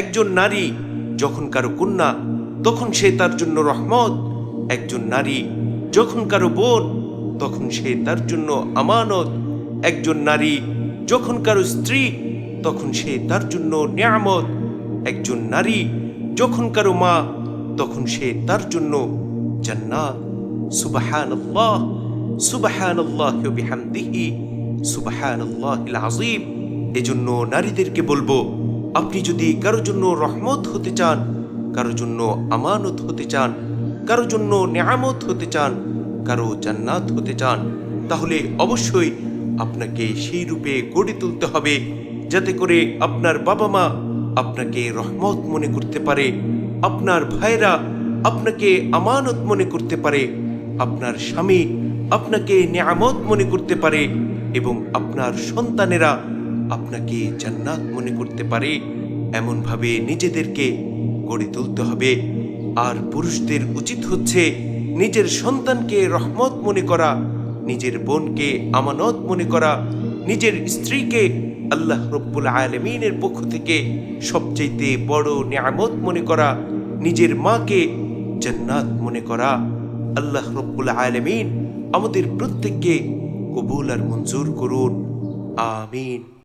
একজন নারী যখন কারও কন্যা, তখন সে তার জন্য রহমত। একজন নারী যখন কারও বোন, তখন সে তার জন্য আমানত। একজন নারী যখন কারও স্ত্রী, তখন সে তার জন্য নিয়ামত। একজন নারী যখন কারও মা, তখন সে তার জন্য জান্নাত। সুবহানাল্লাহ বিহামদিহি, সুবহানাল্লাহিল আযীম। এজন্য নারীদেরকে বলব আপনি যদি কারও জন্য রহমত হতে চান, কারোর জন্য আমানত হতে চান কারও জন্য নিয়ামত হতে চান, কারও জান্নাত হতে চান, তাহলে অবশ্যই আপনাকে সেই রূপে গড়ে তুলতে হবে, যাতে করে আপনার বাবা মা আপনাকে রহমত মনে করতে পারে, আপনার ভাইরা আপনাকে আমানত মনে করতে পারে, আপনার স্বামী আপনাকে নিয়ামত মনে করতে পারে এবং আপনার সন্তানেরা আপনাকে জান্নাত মনে করতে পারে, এমনভাবে নিজেদেরকে গড়ে তুলতে হবে। আর পুরুষদের উচিত হচ্ছে নিজের সন্তানকে রহমত মনে করা, নিজের বোনকে আমানত মনে করা, নিজের স্ত্রীকে আল্লাহ রব্বুল আলমিনের পক্ষ থেকে সবচাইতে বড় নিয়ামত মনে করা, নিজের মাকে জান্নাত মনে করা। আল্লাহ রব্বুল আলমিন আমাদের প্রত্যেককে কবুল আর মঞ্জুর করুন। আমিন।